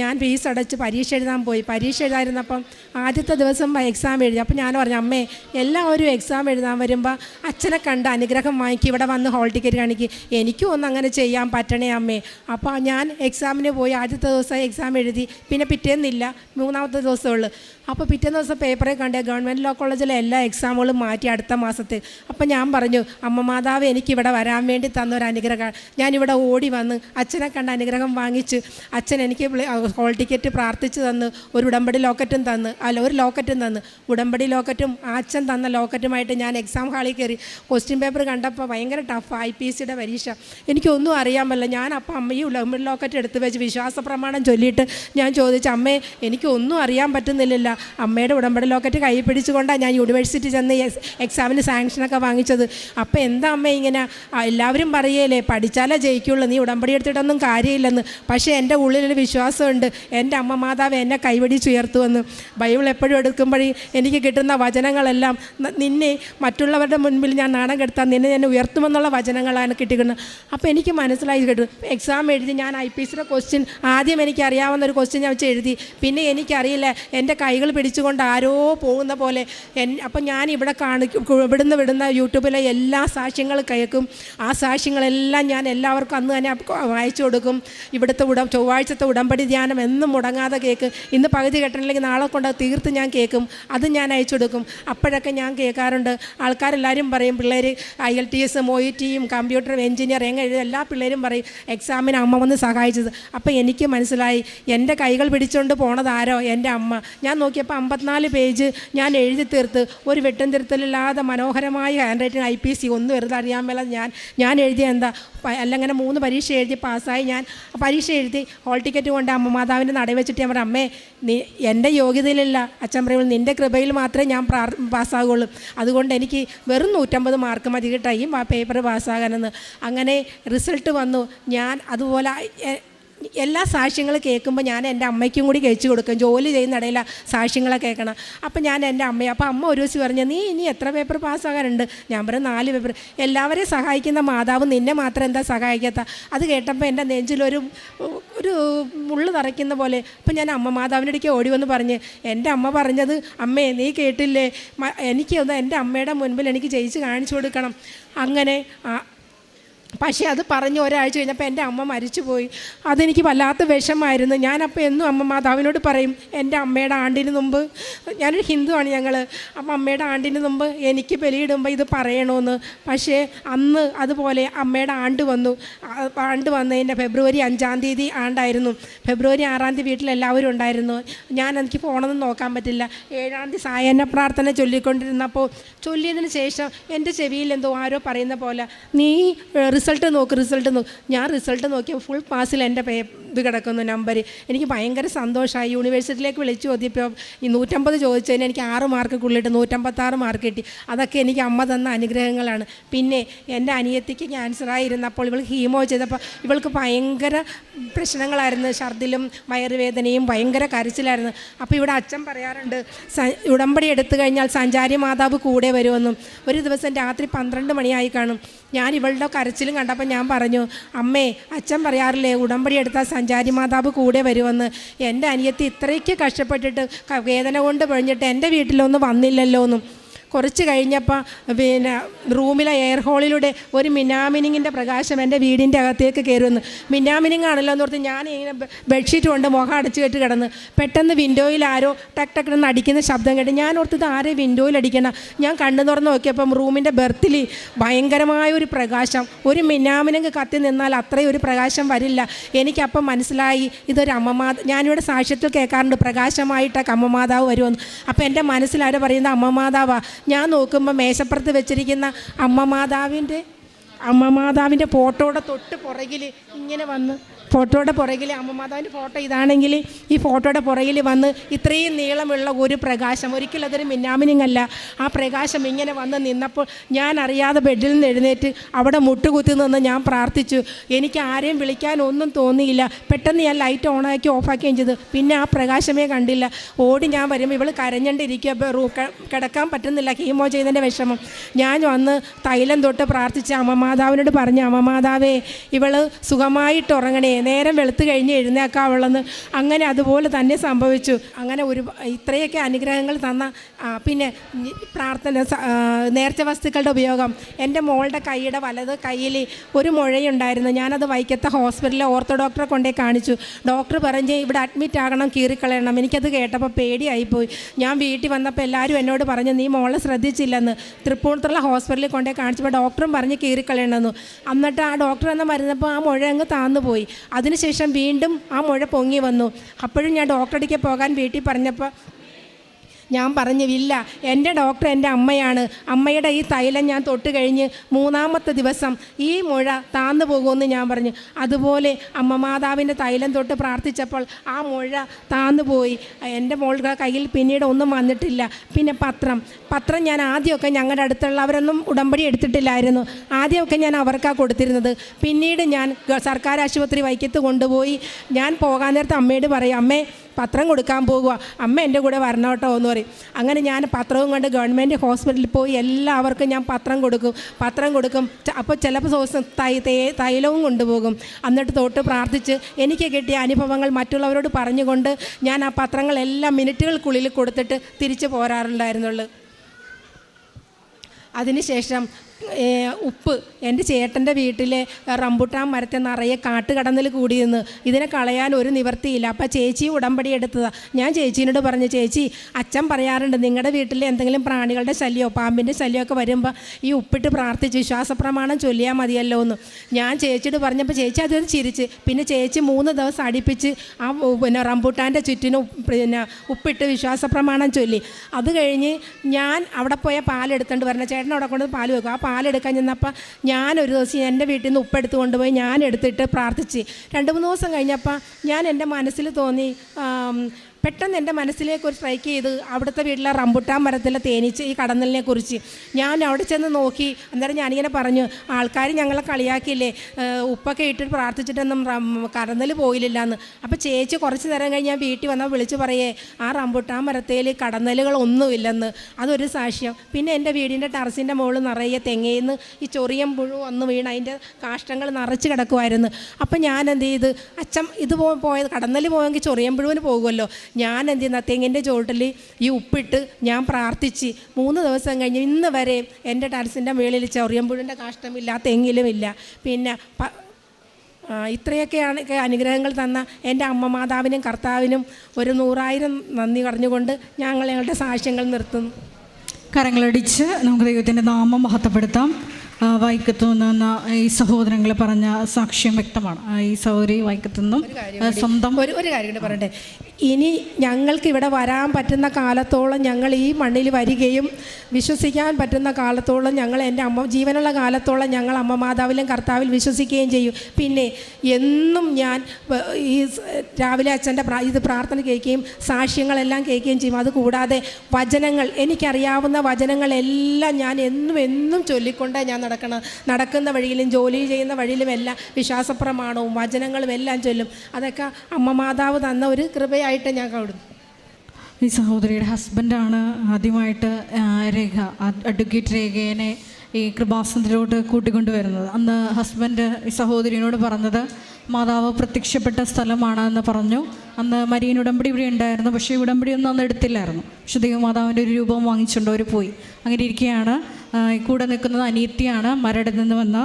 ഞാൻ ഫീസ് അടച്ച് പരീക്ഷ എഴുതാൻ പോയി. പരീക്ഷ എഴുതായിരുന്നപ്പം ആദ്യത്തെ ദിവസം എക്സാം എഴുതി. അപ്പം ഞാൻ പറഞ്ഞു അമ്മേ എല്ലാവരും എക്സാം എഴുതാൻ വരുമ്പോൾ അച്ഛനെ കണ്ട് അനുഗ്രഹം വാങ്ങിക്കും ഇവിടെ വന്ന് ഹോൾ ടിക്കറ്റ് കാണിക്കും. എനിക്കും ഒന്ന് അങ്ങനെ ചെയ്യാൻ പറ്റണേ അമ്മേ. അപ്പോൾ ഞാൻ എക്സാമിന് പോയി ആദ്യത്തെ ദിവസം എക്സാം എഴുതി പിന്നെ പിറ്റേന്നില്ല മൂന്നാമത്തെ ദിവസമുള്ളൂ അപ്പോൾ പിറ്റേ ദിവസം പേപ്പറെ കണ്ടേ ഗവൺമെന്റ് ലോ കോളേജിലെ എല്ലാ എക്സാമുകളും മാറ്റി അടുത്ത മാസത്തെ. അപ്പോൾ ഞാൻ പറഞ്ഞു അമ്മ മാതാവ് എനിക്ക് ഇവിടെ വരാൻ വേണ്ടി തന്ന ഒരു അനുഗ്രഹം. ഞാനിവിടെ ഓടി വന്ന് അച്ഛനെ കണ്ട അനുഗ്രഹം വാങ്ങിച്ച് അച്ഛൻ എനിക്ക് ഹോൾ ടിക്കറ്റ് പ്രാർത്ഥിച്ച് തന്ന് ഒരു ഉടമ്പടി ലോക്കറ്റും തന്ന് അല്ല ഒരു ലോക്കറ്റും തന്ന്. ഉടമ്പടി ലോക്കറ്റും അച്ഛൻ തന്ന ലോക്കറ്റുമായിട്ട് ഞാൻ എക്സാം ഹാളിൽ കയറി ക്വസ്റ്റ്യൻ പേപ്പർ കണ്ടപ്പോൾ ഭയങ്കര ടഫ് ഐ പി സിയുടെ പരീക്ഷ. എനിക്കൊന്നും അറിയാൻ പറ്റില്ല. ഞാൻ അപ്പം അമ്മയും ഈ ലോക്കറ്റ് എടുത്ത് വെച്ച് വിശ്വാസ പ്രമാണം ചൊല്ലിയിട്ട് ഞാൻ ചോദിച്ചു അമ്മേ എനിക്കൊന്നും അറിയാൻ പറ്റുന്നില്ല അമ്മയുടെ ഉടമ്പടി ലോക്കറ്റ് കൈ പിടിച്ചുകൊണ്ടാണ് ഞാൻ യൂണിവേഴ്സിറ്റി ചെന്ന് എക്സ് എക്സാമിന് സാങ്ഷനൊക്കെ വാങ്ങിച്ചത്. അപ്പോൾ എന്താ അമ്മ ഇങ്ങനെ? എല്ലാവരും പറയേലേ പഠിച്ചാലേ ജയിക്കുള്ളൂ. നീ ഉടമ്പടി എടുത്തിട്ടൊന്നും കാര്യമില്ലെന്ന്. പക്ഷേ എന്റെ ഉള്ളിലൊരു വിശ്വാസമുണ്ട്. എന്റെ അമ്മ മാതാവ് എന്നെ കൈപിടിച്ചുയർത്തുമെന്ന്. ബൈബിൾ എപ്പോഴും എടുക്കുമ്പോഴേ എനിക്ക് കിട്ടുന്ന വചനങ്ങളെല്ലാം നിന്നെ മറ്റുള്ളവരുടെ മുൻപിൽ ഞാൻ നാണം കെടുത്താൻ നിന്നെ ഞാൻ ഉയർത്തുമെന്നുള്ള വചനങ്ങളാണ് കിട്ടിക്കുന്നത്. അപ്പോൾ എനിക്ക് മനസ്സിലായി കേട്ടു. എക്സാം എഴുതി ഞാൻ ഐ പി എസിലെ ക്വസ്റ്റ്യൻ ആദ്യം എനിക്ക് അറിയാവുന്ന ഒരു ക്വസ്റ്റ്യൻ ഞാൻ വെച്ച് എഴുതി. പിന്നെ എനിക്കറിയില്ല എന്റെ കൈകൾ പിടിച്ചുകൊണ്ട് ആരോ പോകുന്ന പോലെ എൻ അപ്പം ഞാൻ ഇവിടെ കാണിക്കും ഇവിടുന്ന് വിടുന്ന യൂട്യൂബിലെ എല്ലാ സാക്ഷ്യങ്ങളും കേൾക്കും. ആ സാക്ഷ്യങ്ങളെല്ലാം ഞാൻ എല്ലാവർക്കും അന്ന് തന്നെ അയച്ചു കൊടുക്കും. ഇവിടുത്തെ ഉടം ചൊവ്വാഴ്ചത്തെ ഉടമ്പടി ധ്യാനം എന്നും മുടങ്ങാതെ കേൾക്കും ഇന്ന് പകുതി കെട്ടണില്ലെങ്കിൽ നാളെ കൊണ്ട് തീർത്ത് ഞാൻ കേൾക്കും അത് ഞാൻ അയച്ചു കൊടുക്കും. അപ്പോഴൊക്കെ ഞാൻ കേൾക്കാറുണ്ട്. ആൾക്കാരെല്ലാവരും പറയും പിള്ളേർ I L T S O E ടിയും കമ്പ്യൂട്ടർ എഞ്ചിനീയർ എങ്ങനെ എല്ലാ പിള്ളേരും പറയും എക്സാമിന് അമ്മ വന്ന് സഹായിച്ചത്. അപ്പോൾ എനിക്ക് മനസ്സിലായി എന്റെ കൈകൾ പിടിച്ചുകൊണ്ട് പോണതാരോ എന്റെ അമ്മ? ഞാൻ നോക്കിയപ്പോൾ അമ്പത്തിനാല് പേജ് ഞാൻ എഴുതി തീർത്ത് ഒരു വെട്ടം തിരുത്തലില്ലാതെ മനോഹരമായ handwriting I P C ഒന്നും വെറുതെ അറിയാൻ മേല ഞാൻ ഞാൻ എഴുതിയ എന്താ അല്ല അല്ലെങ്കിൽ മൂന്ന് പരീക്ഷ എഴുതി പാസ്സായി ഞാൻ പരീക്ഷ എഴുതി ഹോൾ ടിക്കറ്റ് കൊണ്ട് അമ്മ മാതാവിന്റെ നട വെച്ചിട്ട് ഞാൻ പറഞ്ഞു അമ്മേ നീ എന്റെ യോഗ്യതയിലല്ല അച്ഛൻ പറയുമ്പോൾ നിന്റെ കൃപയിൽ മാത്രമേ ഞാൻ പ്രാർ പാസ്സാകുള്ളൂ അതുകൊണ്ട് എനിക്ക് വെറും നൂറ്റമ്പത് മാർക്ക് മതി കേട്ടോ. ഈ പേപ്പർ പാസ്സാകാനെന്ന്. അങ്ങനെ റിസൾട്ട് വന്നു. ഞാൻ അതുപോലെ എല്ലാ സാക്ഷ്യങ്ങൾ കേൾക്കുമ്പോൾ ഞാൻ എന്റെ അമ്മയ്ക്കും കൂടി കഴിച്ചു കൊടുക്കും. ജോലി ചെയ്യുന്ന ഇടയിൽ സാക്ഷ്യങ്ങളെ കേൾക്കണം. അപ്പം ഞാൻ എന്റെ അമ്മയെ അപ്പോൾ അമ്മ ഒരു ദിവസം പറഞ്ഞു നീ ഇനി എത്ര പേപ്പർ പാസ്സാകാറുണ്ട് ഞാൻ പറഞ്ഞു നാല് പേപ്പർ എല്ലാവരെയും സഹായിക്കുന്ന മാതാവ് നിന്നെ മാത്രം എന്താ സഹായിക്കാത്ത? അത് കേട്ടപ്പോൾ എന്റെ നെഞ്ചിലൊരു ഒരു മുള്ളു തറയ്ക്കുന്ന പോലെ. അപ്പം ഞാൻ അമ്മ മാതാവിന്റെ ഇടയ്ക്ക് ഓടി വന്ന് പറഞ്ഞ് എന്റെ അമ്മ പറഞ്ഞത് അമ്മേ നീ കേട്ടില്ലേ? എനിക്ക് ഒന്ന് എന്റെ അമ്മയുടെ മുൻപിൽ എനിക്ക് ജയിച്ച് കാണിച്ചു കൊടുക്കണം. അങ്ങനെ പക്ഷേ അത് പറഞ്ഞ് ഒരാഴ്ച കഴിഞ്ഞപ്പോൾ എന്റെ അമ്മ മരിച്ചുപോയി. അതെനിക്ക് വല്ലാത്ത വിഷമായിരുന്നു ഞാനപ്പോൾ എന്നും അമ്മ മാതാവിനോട് പറയും എന്റെ അമ്മയുടെ ആണ്ടിന് മുമ്പ് ഞാനൊരു ഹിന്ദുവാണ് ഞങ്ങൾ അപ്പം അമ്മയുടെ ആണ്ടിന് മുമ്പ് എനിക്ക് ബലിയിടുമ്പോൾ ഇത് പറയണമെന്ന് പക്ഷേ അന്ന് അതുപോലെ അമ്മയുടെ ആണ്ട് വന്നു. ആണ്ട് വന്നതിന്റെ ഫെബ്രുവരി അഞ്ചാം തീയതി ആണ്ടായിരുന്നു. ഫെബ്രുവരി ആറാം തീയതി വീട്ടിലെല്ലാവരും ഉണ്ടായിരുന്നു. ഞാൻ എനിക്ക് ഫോണൊന്നും നോക്കാൻ പറ്റില്ല. ഏഴാം തീയതി സായന്ന പ്രാർത്ഥന ചൊല്ലിക്കൊണ്ടിരുന്നപ്പോൾ ചൊല്ലിയതിന് ശേഷം എന്റെ ചെവിയിൽ എന്തോ ആരോ പറയുന്ന പോലെ നീ റിസൾട്ട് നോക്ക് റിസൾട്ട് നോക്ക്. ഞാൻ റിസൾട്ട് നോക്കിയപ്പോൾ ഫുൾ പാസിൽ എന്റെ പേ ഇത് കിടക്കുന്നു നമ്പർ എനിക്ക് ഭയങ്കര സന്തോഷമായി. യൂണിവേഴ്സിറ്റിയിലേക്ക് വിളിച്ചു ചോദിയപ്പോൾ ഈ നൂറ്റമ്പത് ചോദിച്ചതിന് എനിക്ക് ആറ് മാർക്ക് കൂടുതലിട്ട് നൂറ്റമ്പത്താറ് മാർക്ക് കിട്ടി. അതൊക്കെ എനിക്ക് അമ്മ തന്ന അനുഗ്രഹങ്ങളാണ്. പിന്നെ എന്റെ അനിയത്തിക്ക് ക്യാൻസറായിരുന്നപ്പോൾ ഇവൾ ഹീമോ ചെയ്തപ്പോൾ ഇവൾക്ക് ഭയങ്കര പ്രശ്നങ്ങളായിരുന്നു. ഛർദിലും വയറുവേദനയും ഭയങ്കര കരച്ചിലായിരുന്നു. അപ്പോൾ ഇവിടെ അച്ഛൻ പറയാറുണ്ട് ഉടമ്പടി എടുത്തു കഴിഞ്ഞാൽ സഞ്ചാരി മാതാവ് കൂടെ വരുമെന്നും ഒരു ദിവസം രാത്രി പന്ത്രണ്ട് മണിയായി കാണും. ഞാൻ ഇവളുടെ കരച്ചിലും കണ്ടപ്പോൾ ഞാൻ പറഞ്ഞു അമ്മേ അച്ഛൻ പറയാറില്ലേ ഉടമ്പടി എടുത്താൽ സഞ്ചാരി മാതാവ് കൂടെ വരുമെന്ന്. എന്റെ അനിയത്തി ഇത്രയ്ക്ക് കഷ്ടപ്പെട്ടിട്ട് വേദന കൊണ്ട് പൊഴിഞ്ഞിട്ട് എന്റെ വീട്ടിലൊന്നും വന്നില്ലല്ലോ എന്നും കുറച്ച് കഴിഞ്ഞപ്പോൾ പിന്നെ റൂമിലെ എയർ ഹോളിലൂടെ ഒരു മിനാമിനിങ്ങിന്റെ പ്രകാശം എന്റെ വീടിന്റെ അകത്തേക്ക് കയറുമെന്ന് മിനാമിനിങ് ആണല്ലോ എന്ന് ഓർത്ത് ഞാൻ ഇങ്ങനെ ബെഡ്ഷീറ്റ് കൊണ്ട് മുഖം അടച്ചു കെട്ടി കിടന്ന് പെട്ടെന്ന് വിൻഡോയിൽ ആരോ ടക് ടക് എന്ന് അടിക്കുന്ന ശബ്ദം കേട്ട് ഞാൻ ഓർത്തത് ആരെ വിൻഡോയിൽ അടിക്കണം ഞാൻ കണ്ണു തുറന്ന് നോക്കിയപ്പം റൂമിന്റെ ബെർത്തിൽ ഭയങ്കരമായ ഒരു പ്രകാശം ഒരു മിനാമിനിങ് കത്തി നിന്നാൽ അത്രയും ഒരു പ്രകാശം വരില്ല എനിക്കപ്പം മനസ്സിലായി ഇതൊരു അമ്മമാ ഞാനിവിടെ സാക്ഷ്യത്തിൽ കേൾക്കാറുണ്ട് പ്രകാശമായിട്ടൊക്കെ അമ്മമാതാവ് വരുമെന്ന് അപ്പോൾ എന്റെ മനസ്സിലാരോ പറയുന്നത് അമ്മമാതാവാ ഞാൻ നോക്കുമ്പോൾ മേശപ്പുറത്ത് വെച്ചിരിക്കുന്ന അമ്മമാതാവിന്റെ അമ്മമാതാവിന്റെ ഫോട്ടോയുടെ തൊട്ട് പുറകിൽ ഇങ്ങനെ വന്ന് ഫോട്ടോയുടെ പുറകിൽ അമ്മമാതാവിന്റെ ഫോട്ടോ ഇതാണെങ്കിൽ ഈ ഫോട്ടോയുടെ പുറകിൽ വന്ന് ഇത്രയും നീളമുള്ള ഒരു പ്രകാശം ഒരിക്കലും അതൊരു മിന്നാമിനിങ് അല്ല. ആ പ്രകാശം ഇങ്ങനെ വന്ന് നിന്നപ്പോൾ ഞാൻ അറിയാതെ ബെഡിൽ നിന്ന് എഴുന്നേറ്റ് അവിടെ മുട്ടുകുത്തി നിന്ന് ഞാൻ പ്രാർത്ഥിച്ചു. എനിക്ക് ആരെയും വിളിക്കാൻ ഒന്നും തോന്നിയില്ല. പെട്ടെന്ന് ഞാൻ ലൈറ്റ് ഓണാക്കി ഓഫാക്കുകയും ചെയ്തു. പിന്നെ ആ പ്രകാശമേ കണ്ടില്ല. ഓടി ഞാൻ വരുമ്പോൾ ഇവൾ കരഞ്ഞണ്ടിരിക്കുക. റൂ കിടക്കാൻ പറ്റുന്നില്ല. കീമോ ചെയ്തതിന്റെ വിഷമം. ഞാൻ വന്ന് തൈലം തൊട്ട് പ്രാർത്ഥിച്ച അമ്മമാതാവിനോട് പറഞ്ഞു അമ്മമാതാവേ ഇവൾ സുഖമായിട്ട് ഉറങ്ങണേ. നേരം വെളുത്ത് കഴിഞ്ഞ് എഴുന്നേക്കാവുള്ളെന്ന് അങ്ങനെ അതുപോലെ തന്നെ സംഭവിച്ചു. അങ്ങനെ ഒരു ഇത്രയൊക്കെ അനുഗ്രഹങ്ങൾ തന്ന പിന്നെ പ്രാർത്ഥന നേർച്ച വസ്തുക്കളുടെ ഉപയോഗം. എന്റെ മോളുടെ കൈയുടെ വലത് കയ്യിൽ ഒരു മുഴയുണ്ടായിരുന്നു. ഞാനത് വൈക്കത്തെ ഹോസ്പിറ്റലിലെ ഓർത്തോ ഡോക്ടറെ കൊണ്ടേ കാണിച്ചു. ഡോക്ടർ പറഞ്ഞ് ഇവിടെ അഡ്മിറ്റ് ആകണം കീറിക്കളയണം. എനിക്കത് കേട്ടപ്പോൾ പേടിയായിപ്പോയി. ഞാൻ വീട്ടിൽ വന്നപ്പോൾ എല്ലാവരും എന്നോട് പറഞ്ഞു നീ മോളെ ശ്രദ്ധിച്ചില്ലെന്ന്. തൃപ്പൂണിത്തുള്ള ഹോസ്പിറ്റലിൽ കൊണ്ടേ കാണിച്ചപ്പോൾ ഡോക്ടറും പറഞ്ഞ് കീറിക്കളയണമെന്ന്. എന്നിട്ട് ആ ഡോക്ടർ എന്ന് പറഞ്ഞപ്പോൾ ആ മുഴ അങ്ങ് താന്നു പോയി. അതിനുശേഷം വീണ്ടും ആ മുഴ പൊങ്ങി വന്നു. അപ്പോഴും ഞാൻ ഡോക്ടറടിക്ക് പോകാൻ വീട്ടിൽ പറഞ്ഞപ്പോൾ ഞാൻ പറഞ്ഞു ഇല്ല എന്റെ ഡോക്ടർ എന്റെ അമ്മയാണ്. അമ്മയുടെ ഈ തൈലം ഞാൻ തൊട്ട് കഴിഞ്ഞ് മൂന്നാമത്തെ ദിവസം ഈ മുഴ താന്നു പോകുമെന്ന് ഞാൻ പറഞ്ഞു. അതുപോലെ അമ്മ മാതാവിന്റെ തൈലം തൊട്ട് പ്രാർത്ഥിച്ചപ്പോൾ ആ മുഴ താന്നു പോയി. എന്റെ മോളുടെ കയ്യിൽ പിന്നീട് ഒന്നും വന്നിട്ടില്ല. പിന്നെ പത്രം. പത്രം ഞാൻ ആദ്യമൊക്കെ ഞങ്ങളുടെ അടുത്തുള്ളവരൊന്നും ഉടമ്പടി എടുത്തിട്ടില്ലായിരുന്നു. ആദ്യമൊക്കെ ഞാൻ അവർക്കാണ് കൊടുത്തിരുന്നത്. പിന്നീട് ഞാൻ സർക്കാർ ആശുപത്രി വൈക്കത്ത് കൊണ്ടുപോയി. ഞാൻ പോകാൻ നേരത്തെ അമ്മയോട് പറയും അമ്മേ പത്രം കൊടുക്കാൻ പോകുക അമ്മ എന്റെ കൂടെ വരണോട്ടോ എന്ന് പറയും. അങ്ങനെ ഞാൻ പത്രവും കൊണ്ട് ഗവൺമെന്റ് ഹോസ്പിറ്റലിൽ പോയി എല്ലാവർക്കും ഞാൻ പത്രം കൊടുക്കും. പത്രം കൊടുക്കും. അപ്പോൾ ചിലപ്പോൾ ദിവസം തൈ തൈലവും കൊണ്ടുപോകും. എന്നിട്ട് തൊട്ട് പ്രാർത്ഥിച്ച് എനിക്ക് കിട്ടിയ അനുഭവങ്ങൾ മറ്റുള്ളവരോട് പറഞ്ഞുകൊണ്ട് ഞാൻ ആ പത്രങ്ങളെല്ലാം മിനിറ്റുകൾക്കുള്ളിൽ കൊടുത്തിട്ട് തിരിച്ചു പോരാറുണ്ടായിരുന്നുള്ളൂ. അതിനുശേഷം ഉപ്പ്. എന്റെ ചേട്ടന്റെ വീട്ടിലെ റംബുട്ടാൻ മരത്തെ നിറയെ കാട്ടുകടന്നിൽ കൂടി നിന്ന് ഇതിനെ കളയാൻ ഒരു നിവർത്തിയില്ല അപ്പം ചേച്ചി ഉടമ്പടി എടുത്തതാണ് ഞാൻ ചേച്ചീനോട് പറഞ്ഞു ചേച്ചി അച്ഛൻ പറയാറുണ്ട് നിങ്ങളുടെ വീട്ടിൽ എന്തെങ്കിലും പ്രാണികളുടെ ശല്യമോ പാമ്പിന്റെ ശല്യമൊക്കെ വരുമ്പോൾ ഈ ഉപ്പിട്ട് പ്രാർത്ഥിച്ച് വിശ്വാസ പ്രമാണം ചൊല്ലിയാൽ മതിയല്ലോ എന്ന് ഞാൻ ചേച്ചിയോട് പറഞ്ഞപ്പോൾ ചേച്ചി അതൊരു ചിരിച്ച് പിന്നെ ചേച്ചി മൂന്ന് ദിവസം അടുപ്പിച്ച് ആ പിന്നെ റംബൂട്ടാന്റെ ചുറ്റിനും പിന്നെ ഉപ്പിട്ട് വിശ്വാസ പ്രമാണം ചൊല്ലി. അത് കഴിഞ്ഞ് ഞാൻ അവിടെ പോയ പാലെടുത്തുകൊണ്ട് വരണം. ചേട്ടൻ അവിടെ കൊണ്ട് പാൽ വെക്കും. ആ പാലെടുക്കാൻ ചെന്നപ്പോൾ ഞാനൊരു ദിവസം എന്റെ വീട്ടിൽ നിന്ന് ഉപ്പെടുത്ത് കൊണ്ടുപോയി ഞാൻ എടുത്തിട്ട് പ്രാർത്ഥിച്ച്. രണ്ട് മൂന്ന് ദിവസം കഴിഞ്ഞപ്പോൾ ഞാൻ എന്റെ മനസ്സിൽ തോന്നി പെട്ടെന്ന് എന്റെ മനസ്സിലേക്ക് ഒരു സ്ട്രൈക്ക് ചെയ്ത് അവിടുത്തെ വീട്ടിലെ റംബുട്ടാൻ മരത്തിലെ തേനീച്ച ഈ കടന്നലിനെ കുറിച്ച് ഞാൻ അവിടെ ചെന്ന് നോക്കി. അന്നേരം ഞാനിങ്ങനെ പറഞ്ഞു ആൾക്കാർ ഞങ്ങളെ കളിയാക്കിയില്ലേ? ഉപ്പൊക്കെ ഇട്ടിട്ട് പ്രാർത്ഥിച്ചിട്ടൊന്നും കടന്നൽ പോയില്ല എന്ന് അപ്പോൾ ചേച്ചി കുറച്ച് നേരം കഴിഞ്ഞ് ഞാൻ വീട്ടിൽ വന്നാൽ വിളിച്ച് പറയേ ആ റംബുട്ടാൻ മരത്തേൽ കടന്നലുകളൊന്നുമില്ലെന്ന് അതൊരു സാക്ഷ്യം. പിന്നെ എന്റെ വീടിന്റെ ടെറസിന്റെ മുകളിൽ നിറയെ തെങ്ങയിന്ന് ഈ ചൊറിയം പുഴു വന്ന് വീണ് അതിന്റെ കാഷ്ടങ്ങൾ നിറച്ച് കിടക്കുമായിരുന്നു അപ്പം ഞാൻ എന്ത് ചെയ്ത് അച്ഛൻ ഇത് പോയത് കടന്നൽ പോയെങ്കിൽ ചൊറിയം പുഴുവിന് പോകുമല്ലോ. ഞാൻ എന്ത് ചെയ്യുന്ന തെങ്ങിന്റെ ചോട്ടിൽ ഈ ഉപ്പിട്ട് ഞാൻ പ്രാർത്ഥിച്ച് മൂന്ന് ദിവസം കഴിഞ്ഞ് ഇന്ന് വരെ എന്റെ ടെറസിന്റെ മുകളിൽ ചെറിയമ്പുഴിന്റെ കാഷ്ടമില്ല കാഷ്ടമില്ല തെങ്ങിലുമില്ല പിന്നെ ഇത്രയൊക്കെയാണ് അനുഗ്രഹങ്ങൾ തന്ന എന്റെ അമ്മ മാതാവിനും കർത്താവിനും ഒരു നൂറായിരം നന്ദി പറഞ്ഞുകൊണ്ട് ഞങ്ങൾ ഞങ്ങളുടെ സാക്ഷ്യങ്ങൾ നിർത്തുന്നു. കരങ്ങളടിച്ച് നമുക്ക് ദൈവത്തിന്റെ നാമം മഹത്വപ്പെടുത്താം. വൈക്കത്തു നിന്ന് ഈ സഹോദരങ്ങൾ പറഞ്ഞ സാക്ഷ്യം വ്യക്തമാണ്. ഈ സഹോദരി വൈക്കത്തു നിന്നും സ്വന്തം ഒരു ഒരു കാര്യം കൂടി പറയട്ടെ. ഇനി ഞങ്ങൾക്ക് ഇവിടെ വരാൻ പറ്റുന്ന കാലത്തോളം ഞങ്ങൾ ഈ മണ്ണിൽ വരികയും വിശ്വസിക്കാൻ പറ്റുന്ന കാലത്തോളം ഞങ്ങൾ എന്റെ അമ്മ ജീവനുള്ള കാലത്തോളം ഞങ്ങൾ അമ്മ മാതാവിലും കർത്താവിൽ വിശ്വസിക്കുകയും ചെയ്യും. പിന്നെ എന്നും ഞാൻ ഈ രാവിലെ അച്ഛന്റെ ഇത് പ്രാർത്ഥന കേൾക്കുകയും സാക്ഷ്യങ്ങളെല്ലാം കേൾക്കുകയും ചെയ്യും. അതുകൂടാതെ വചനങ്ങൾ എനിക്കറിയാവുന്ന വചനങ്ങളെല്ലാം ഞാൻ എന്നും എന്നും ചൊല്ലിക്കൊണ്ടേ ഞാൻ നടക്കണം നടക്കുന്ന വഴിയിലും ജോലി ചെയ്യുന്ന വഴിയിലും എല്ലാം വിശ്വാസപ്രമാണവും വചനങ്ങളും എല്ലാം ചൊല്ലും. അതൊക്കെ അമ്മ മാതാവ് തന്ന ഒരു കൃപയായിട്ട് ഞാൻ കാണുന്നു ഈ സഹോദരിയുടെ ഹസ്ബൻഡാണ് ആദ്യമായിട്ട് രേഖ അഡ്വക്കേറ്റ് രേഖേനെ ഈ കൃപാസനത്തിലോട്ട് കൂട്ടിക്കൊണ്ടുവരുന്നത്. അന്ന് ഹസ്ബൻഡ് ഈ സഹോദരിയോട് പറഞ്ഞത് മാതാവ് പ്രത്യക്ഷപ്പെട്ട സ്ഥലമാണ് എന്ന് പറഞ്ഞു. അന്ന് മരിയൻ ഉടമ്പടി ഇവിടെ ഉണ്ടായിരുന്നു പക്ഷേ ഉടമ്പടി ഒന്നും അന്ന് എടുത്തില്ലായിരുന്നു. പക്ഷെ ദൈവമാതാവിന്റെ ഒരു രൂപം വാങ്ങിച്ചുകൊണ്ട് അവർ പോയി. അങ്ങനെ ഇരിക്കുകയാണ്. കൂടെ നിൽക്കുന്നത് അനിയത്തിയാണ് മരടിൽ നിന്ന് വന്ന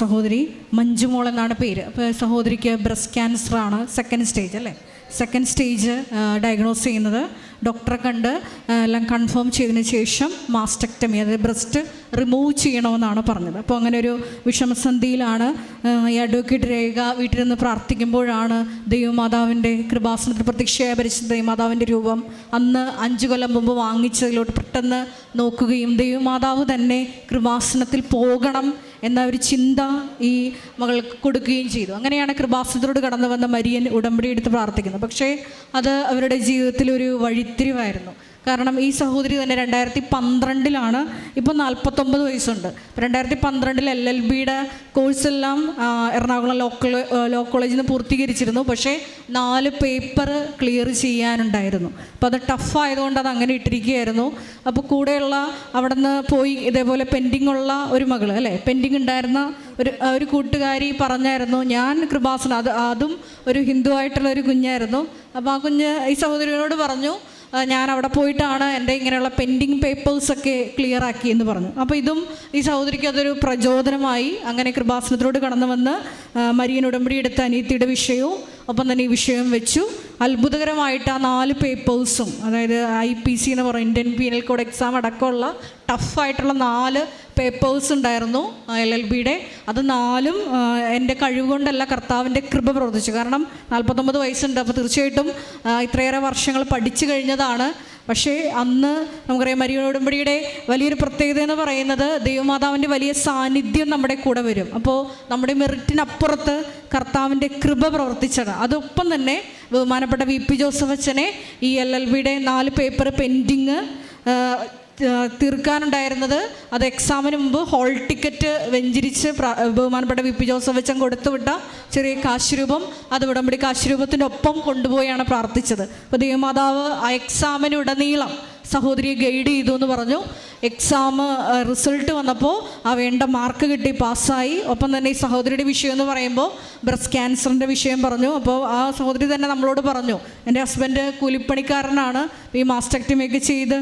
സഹോദരി മഞ്ജുമോൾ എന്നാണ് പേര്. അപ്പോൾ സഹോദരിക്ക് ബ്രസ്റ്റ് ക്യാൻസറാണ് സെക്കൻഡ് സ്റ്റേജ് അല്ലേ? സെക്കൻഡ് സ്റ്റേജ് ഡയഗ്നോസ് ചെയ്യുന്നത്. ഡോക്ടറെ കണ്ട് എല്ലാം കൺഫേം ചെയ്തതിന് ശേഷം മാസ്റ്റക്ടമി അതായത് ബ്രസ്റ്റ് റിമൂവ് ചെയ്യണമെന്നാണ് പറഞ്ഞത്. അപ്പോൾ അങ്ങനെ ഒരു വിഷമസന്ധിയിലാണ് ഈ അഡ്വക്കേറ്റ് രേഖ വീട്ടിൽ നിന്ന് പ്രാർത്ഥിക്കുമ്പോഴാണ് ദൈവമാതാവിന്റെ കൃപാസനത്തിൽ പ്രത്യക്ഷയായ പരിശുദ്ധ ദൈവമാതാവിന്റെ രൂപം അന്ന് അഞ്ചു കൊല്ലം മുമ്പ് വാങ്ങിച്ചതിലോട്ട് പെട്ടെന്ന് നോക്കുകയും ദൈവമാതാവ് തന്നെ കൃപാസനത്തിൽ പോകണം എന്ന ഒരു ചിന്ത ഈ മകൾക്ക് കൊടുക്കുകയും ചെയ്തു. അങ്ങനെയാണ് കൃപാസുദ്രോട് കടന്നു വന്ന മരിയൻ ഉടമ്പടി എടുത്ത് പ്രാർത്ഥിക്കുന്നത്. പക്ഷേ അത് അവരുടെ ജീവിതത്തിൽ ഒരു വഴിത്തിരിവായിരുന്നു. കാരണം ഈ സഹോദരി തന്നെ രണ്ടായിരത്തി പന്ത്രണ്ടിലാണ് ഇപ്പോൾ നാൽപ്പത്തൊമ്പത് വയസ്സുണ്ട് രണ്ടായിരത്തി പന്ത്രണ്ടിൽ എൽ എൽ ബിയുടെ കോഴ്സെല്ലാം എറണാകുളം ലോക്കൽ ലോ കോളേജിൽ നിന്ന് പൂർത്തീകരിച്ചിരുന്നു. പക്ഷേ നാല് പേപ്പർ ക്ലിയർ ചെയ്യാനുണ്ടായിരുന്നു. അപ്പോൾ അത് ടഫ് ആയതുകൊണ്ട് അത് അങ്ങനെ ഇട്ടിരിക്കുകയായിരുന്നു. അപ്പോൾ കൂടെയുള്ള അവിടെ നിന്ന് പോയി ഇതേപോലെ പെൻഡിങ് ഉള്ള ഒരു മകൾ അല്ലേ? പെൻഡിങ് ഉണ്ടായിരുന്ന ഒരു ഒരു കൂട്ടുകാരി പറഞ്ഞായിരുന്നു ഞാൻ കൃപാസന അത് അതും ഒരു ഹിന്ദു ആയിട്ടുള്ള ഒരു കുഞ്ഞായിരുന്നു. അപ്പോൾ ആ കുഞ്ഞ് ഈ സഹോദരിയോട് പറഞ്ഞു ഞാൻ അവിടെ പോയിട്ടാണ് എന്റെ ഇങ്ങനെയുള്ള പെൻഡിങ് പേപ്പേഴ്സൊക്കെ ക്ലിയർ ആക്കി എന്ന് പറഞ്ഞു. അപ്പോൾ ഇതും ഈ സഹോദരിക്ക് അതൊരു പ്രചോദനമായി. അങ്ങനെ കൃപാസനത്തിലോട് കടന്നു വന്ന് മരിയൻ ഉടമ്പടി എടുത്ത അനീതിയുടെ വിഷയവും ഒപ്പം തന്നെ ഈ വിഷയം വെച്ചു. അത്ഭുതകരമായിട്ട് ആ നാല് പേപ്പേഴ്സും അതായത് ഐ പി സി എന്ന് പറയും ഇന്ത്യൻ പീനൽ കോഡ് എക്സാം അടക്കമുള്ള ടഫായിട്ടുള്ള നാല് പേപ്പേഴ്സ് ഉണ്ടായിരുന്നു എൽ എൽ ബിയുടെ അത് നാലും എന്റെ കഴിവുകൊണ്ടല്ല കർത്താവിന്റെ കൃപ പ്രവർത്തിച്ചു. കാരണം നാൽപ്പത്തൊമ്പത് വയസ്സുണ്ട്. അപ്പോൾ തീർച്ചയായിട്ടും ഇത്രയേറെ വർഷങ്ങൾ പഠിച്ചു കഴിഞ്ഞതാണ്. പക്ഷേ അന്ന് നമുക്കറിയാം മരിയ ഉടമ്പടിയുടെ വലിയൊരു പ്രത്യേകത എന്ന് പറയുന്നത് ദൈവമാതാവിന്റെ വലിയ സാന്നിധ്യം നമ്മുടെ കൂടെ വരും. അപ്പോൾ നമ്മുടെ മെറിറ്റിനപ്പുറത്ത് കർത്താവിന്റെ കൃപ പ്രവർത്തിച്ചത് അതൊപ്പം തന്നെ ബഹുമാനപ്പെട്ട വി പി ജോസഫ് അച്ഛനെ ഈ എൽ എൽ ബിയുടെ നാല് പേപ്പർ പെൻഡിങ് തീർക്കാനുണ്ടായിരുന്നത്. അത് എക്സാമിന് മുമ്പ് ഹോൾ ടിക്കറ്റ് വെഞ്ചിരിച്ച് ബഹുമാനപ്പെട്ട വി. പി. ജോസഫ് അച്ഛൻ കൊടുത്തുവിട്ട ചെറിയ കാശുരൂപം. അത് ഉടമ്പടി കാശുരൂപത്തിന്റെ ഒപ്പം കൊണ്ടുപോയാണ് പ്രാർത്ഥിച്ചത്. അപ്പോൾ ദൈവമാതാവ് ആ എക്സാമിനുടനീളം സഹോദരിയെ ഗൈഡ് ചെയ്തു എന്ന് പറഞ്ഞു. എക്സാം റിസൾട്ട് വന്നപ്പോൾ ആ വേണ്ട മാർക്ക് കിട്ടി പാസ്സായി. ഒപ്പം തന്നെ ഈ സഹോദരിയുടെ വിഷയം എന്ന് പറയുമ്പോൾ ബ്രസ്റ്റ് ക്യാൻസറിന്റെ വിഷയം പറഞ്ഞു. അപ്പോൾ ആ സഹോദരി തന്നെ നമ്മളോട് പറഞ്ഞു എന്റെ ഹസ്ബൻഡ് കൂലിപ്പണിക്കാരനാണ്. ഈ മാസ്റ്റക്ടിമയൊക്കെ ചെയ്ത്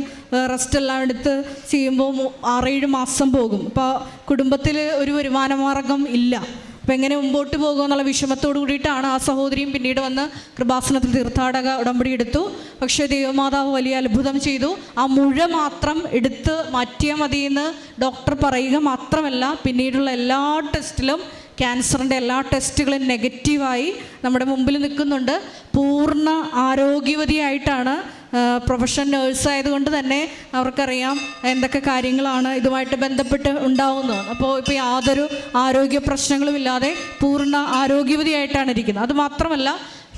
റെസ്റ്റ് എല്ലാം എടുത്ത് ചെയ്യുമ്പോൾ ആറേഴ് മാസം പോകും. അപ്പോൾ കുടുംബത്തിൽ ഒരു വരുമാന മാർഗം ഇല്ല. അപ്പം എങ്ങനെ മുമ്പോട്ട് പോകുക എന്നുള്ള വിഷമത്തോട് കൂടിയിട്ടാണ് ആ സഹോദരിയും പിന്നീട് വന്ന് കൃപാസനത്തിൽ തീർത്ഥാടക ഉടമ്പടി എടുത്തു. പക്ഷേ ദൈവമാതാവ് വലിയ അത്ഭുതം ചെയ്തു. ആ മുഴ മാത്രം എടുത്ത് മാറ്റിയാൽ മതിയെന്ന് ഡോക്ടർ പറയുക മാത്രമല്ല പിന്നീടുള്ള എല്ലാ ടെസ്റ്റിലും ക്യാൻസറിന്റെ എല്ലാ ടെസ്റ്റുകളും നെഗറ്റീവായി നമ്മുടെ മുമ്പിൽ നിൽക്കുന്നുണ്ട്. പൂർണ ആരോഗ്യവതിയായിട്ടാണ് പ്രൊഫഷൻ നേഴ്സ് ആയതുകൊണ്ട് തന്നെ അവർക്കറിയാം എന്തൊക്കെ കാര്യങ്ങളാണ് ഇതുമായിട്ട് ബന്ധപ്പെട്ട് ഉണ്ടാവുന്നത്. അപ്പോൾ ഇപ്പോൾ യാതൊരു ആരോഗ്യ പ്രശ്നങ്ങളും ഇല്ലാതെ പൂർണ ആരോഗ്യവതിയായിട്ടാണ് ഇരിക്കുന്നത്. അത് മാത്രമല്ല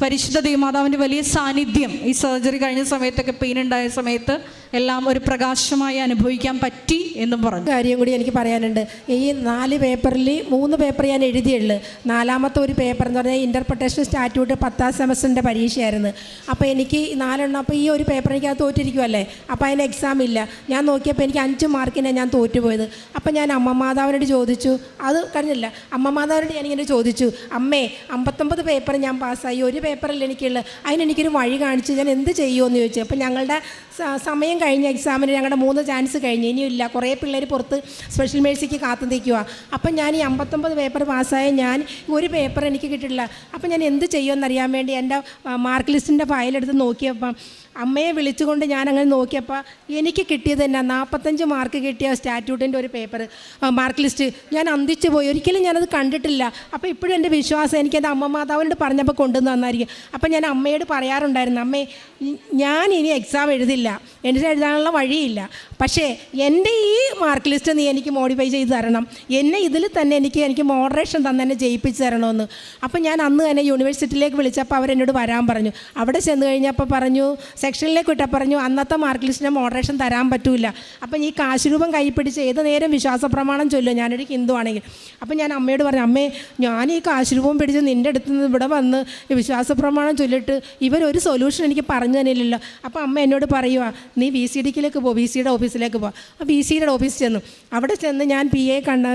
പരിശുദ്ധ ദൈവമാതാവിന്റെ വലിയ സാന്നിധ്യം ഈ സർജറി കഴിഞ്ഞ സമയത്തൊക്കെ പെയിൻ ഉണ്ടായ സമയത്ത് എല്ലാം ഒരു പ്രകാശമായി അനുഭവിക്കാൻ പറ്റി എന്ന് പറഞ്ഞു. കാര്യം കൂടി എനിക്ക് പറയാനുണ്ട്. ഈ നാല് പേപ്പറിൽ മൂന്ന് പേപ്പർ ഞാൻ എഴുതിയുള്ളൂ. നാലാമത്തെ ഒരു പേപ്പർ എന്ന് പറഞ്ഞാൽ ഇന്റർപ്രിട്ടേഷൻ സ്റ്റാറ്റ്യൂട്ട് പത്താം സെമസ്റ്ററിന്റെ പരീക്ഷയായിരുന്നു. അപ്പോൾ എനിക്ക് നാലെണ്ണം അപ്പോൾ ഈ ഒരു പേപ്പർ എനിക്ക് അത് തോറ്റിരിക്കുമല്ലേ അപ്പോൾ അതിന് എക്സാം ഇല്ല. ഞാൻ നോക്കിയപ്പോൾ എനിക്ക് അഞ്ച് മാർക്കിനെ ഞാൻ തോറ്റുപോയത്. അപ്പോൾ ഞാൻ അമ്മ മാതാവിനോട് ചോദിച്ചു. അത് കഴിഞ്ഞില്ല. അമ്മ മാതാവിനോട് ഞാനിങ്ങനെ ചോദിച്ചു. അമ്മേ അമ്പത്തൊമ്പത് പേപ്പർ ഞാൻ പാസ്സായി. ഒരു പേപ്പറിൽ എനിക്കുള്ളത് അതിനെനിക്കൊരു വഴി കാണിച്ചു ഞാൻ എന്ത് ചെയ്യുമെന്ന് ചോദിച്ചു. അപ്പോൾ ഞങ്ങളുടെ സമയം കഴിഞ്ഞ എക്സാമിന് ഞങ്ങളുടെ മൂന്ന് ചാൻസ് കഴിഞ്ഞു. ഇനിയില്ല കുറേ പിള്ളേർ പുറത്ത് സ്പെഷ്യൽ മേഴ്സിക്ക് കാത്തു നിൽക്കുക അപ്പം ഞാൻ ഈ അമ്പത്തൊമ്പത് പേപ്പർ പാസ്സായ ഞാൻ ഒരു പേപ്പർ എനിക്ക് കിട്ടിയിട്ടില്ല. അപ്പം ഞാൻ എന്ത് ചെയ്യുമെന്നറിയാൻ വേണ്ടി എന്റെ മാർക്ക് ലിസ്റ്റിന്റെ ഫയലെടുത്ത് നോക്കിയപ്പം അമ്മയെ വിളിച്ചുകൊണ്ട് ഞാൻ അങ്ങനെ നോക്കിയപ്പോൾ എനിക്ക് കിട്ടിയത് തന്നെ നാൽപ്പത്തഞ്ച് മാർക്ക് കിട്ടിയ സ്റ്റാറ്റ്യൂട്ടിന്റെ ഒരു പേപ്പർ മാർക്ക് ലിസ്റ്റ് ഞാൻ അന്തിച്ചു പോയി. ഒരിക്കലും ഞാനത് കണ്ടിട്ടില്ല. അപ്പോൾ ഇപ്പോഴും എന്റെ വിശ്വാസം എനിക്ക് എന്റെ അമ്മ മാതാവിനോട് പറഞ്ഞപ്പോൾ കൊണ്ടുവന്ന് തന്നായിരിക്കും. അപ്പോൾ ഞാൻ അമ്മയോട് പറയാറുണ്ടായിരുന്നു അമ്മേ ഞാൻ ഇനി എക്സാം എഴുതില്ല. എന്റെ എഴുതാനുള്ള വഴിയില്ല. പക്ഷേ എന്റെ ഈ മാർക്ക് ലിസ്റ്റ് നീ എനിക്ക് മോഡിഫൈ ചെയ്ത് തരണം. എന്നെ ഇതിൽ തന്നെ എനിക്ക് എനിക്ക് മോഡറേഷൻ തന്നെ എന്നെ ജയിപ്പിച്ച് തരണമെന്ന് അപ്പോൾ ഞാൻ അന്ന് തന്നെ യൂണിവേഴ്സിറ്റിയിലേക്ക് വിളിച്ചപ്പോൾ അവരെന്നോട് വരാൻ പറഞ്ഞു. അവിടെ ചെന്ന് കഴിഞ്ഞപ്പോൾ പറഞ്ഞു സെക്ഷനിലേക്ക് കുറ്റം പറഞ്ഞു അന്നത്തെ മാർക്ക് ലിസ്റ്റിന്റെ മോഡറേഷൻ തരാൻ പറ്റൂല. അപ്പം ഈ കാശുരൂപം കൈപ്പിടിച്ച് പിടിച്ച് ഏത് നേരം വിശ്വാസ പ്രമാണം ചൊല്ലും ഞാനൊരു ഹിന്ദു ആണെങ്കിൽ. അപ്പം ഞാൻ അമ്മയോട് പറഞ്ഞു അമ്മേ ഞാൻ ഈ കാശുരൂപം പിടിച്ച് നിന്റെ അടുത്ത് നിന്ന് ഇവിടെ വന്ന് വിശ്വാസ പ്രമാണം ചൊല്ലിട്ട് ഇവരൊരു സൊല്യൂഷൻ എനിക്ക് പറഞ്ഞു തന്നില്ലല്ലോ. അപ്പോൾ അമ്മ എന്നോട് പറയുക നീ വി സി ഡിക്കിലേക്ക് പോ വി സിയുടെ ഓഫീസിലേക്ക് പോ. ആ വി സിയുടെ ഓഫീസിൽ ചെന്നു. അവിടെ ചെന്ന് ഞാൻ പി എ കണ്ട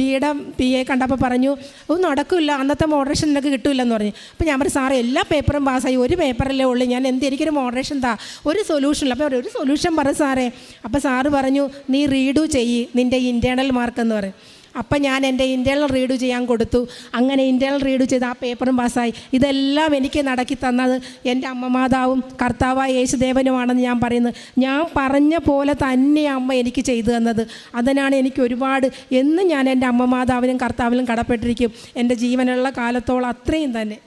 ബിയുടെ പി എ കണ്ടപ്പോൾ പറഞ്ഞു ഒന്നും നടക്കില്ല അന്നത്തെ മോഡറേഷൻ നിനക്ക് കിട്ടില്ലെന്ന് പറഞ്ഞു. അപ്പോൾ ഞാൻ പറഞ്ഞു സാറേ എല്ലാ പേപ്പറും പാസ്സായി ഒരു പേപ്പറല്ലേ ഉള്ളൂ. ഞാൻ എന്ത് മോഡറേഷൻ താ ഒരു സൊല്യൂഷൻ അപ്പോൾ ഒരു സൊല്യൂഷൻ പറ സാറേ. അപ്പോൾ സാറ് പറഞ്ഞു നീ റീഡു ചെയ്യ് നിന്റെ ഇന്റേർണൽ മാർക്ക് എന്ന് പറയും. അപ്പം ഞാൻ എന്റെ ഇന്റേർണൽ റീഡു ചെയ്യാൻ കൊടുത്തു. അങ്ങനെ ഇന്റേർണൽ റീഡു ചെയ്ത് ആ പേപ്പറും പാസ്സായി. ഇതെല്ലാം എനിക്ക് നടക്കി തന്നത് എന്റെ അമ്മമാതാവും കർത്താവായ യേശുദേവനുമാണെന്ന് ഞാൻ പറയുന്നത്. ഞാൻ പറഞ്ഞ പോലെ തന്നെ അമ്മ എനിക്ക് ചെയ്തു തന്നത്. അതിനാണ് എനിക്ക് ഒരുപാട് എന്നും ഞാൻ എന്റെ അമ്മമാതാവിനും കർത്താവിനും കടപ്പെട്ടിരിക്കും. എന്റെ ജീവനുള്ള കാലത്തോളം അത്രയും തന്നെ.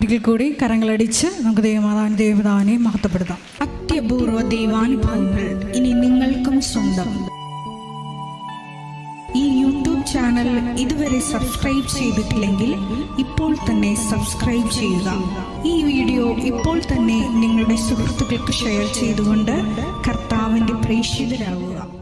ഒരിക്കൽ കൂടി കരങ്ങളടിച്ച് നമുക്ക് ദൈവമാതാവിന് ദൈവപിതാവിനെ മഹത്വപ്പെടുത്താം. അത്യപൂർവ ദൈവാനുഭവങ്ങൾ ഇനി നിങ്ങൾക്കും സ്വന്തം. ഈ യൂട്യൂബ് ചാനൽ ഇതുവരെ സബ്സ്ക്രൈബ് ചെയ്തിട്ടില്ലെങ്കിൽ ഇപ്പോൾ തന്നെ സബ്സ്ക്രൈബ് ചെയ്യുക. ഈ വീഡിയോ ഇപ്പോൾ തന്നെ നിങ്ങളുടെ സുഹൃത്തുക്കൾക്ക് ഷെയർ ചെയ്തുകൊണ്ട് കർത്താവിന്റെ പ്രേക്ഷിതരാകുക.